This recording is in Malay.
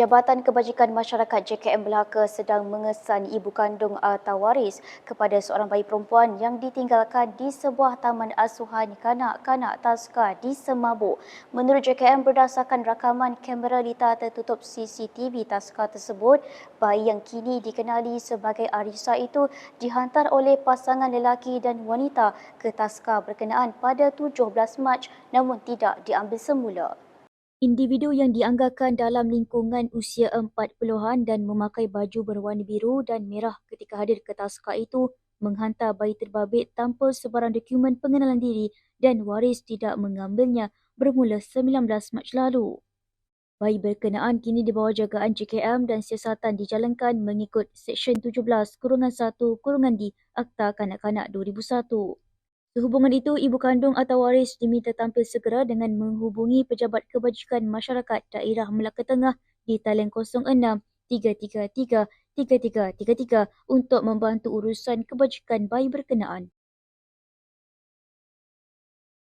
Jabatan Kebajikan Masyarakat JKM Melaka sedang mengesan ibu kandung atau waris kepada seorang bayi perempuan yang ditinggalkan di sebuah taman asuhan kanak-kanak Taska di Semabuk. Menurut JKM berdasarkan rakaman kamera lita tertutup CCTV Taska tersebut, bayi yang kini dikenali sebagai Arisa itu dihantar oleh pasangan lelaki dan wanita ke Taska berkenaan pada 17 Mac namun tidak diambil semula. Individu yang dianggarkan dalam lingkungan usia 40-an dan memakai baju berwarna biru dan merah ketika hadir ke taska itu menghantar bayi terbabit tanpa sebarang dokumen pengenalan diri dan waris tidak mengambilnya bermula 19 Mac lalu. Bayi berkenaan kini di bawah jagaan JKM dan siasatan dijalankan mengikut Seksyen 17 Kurungan 1 Kurungan D Akta Kanak-Kanak 2001. Sehubungan itu, ibu kandung atau waris diminta tampil segera dengan menghubungi Pejabat Kebajikan Masyarakat Daerah Melaka Tengah di talian 06 333 3333 untuk membantu urusan kebajikan bayi berkenaan.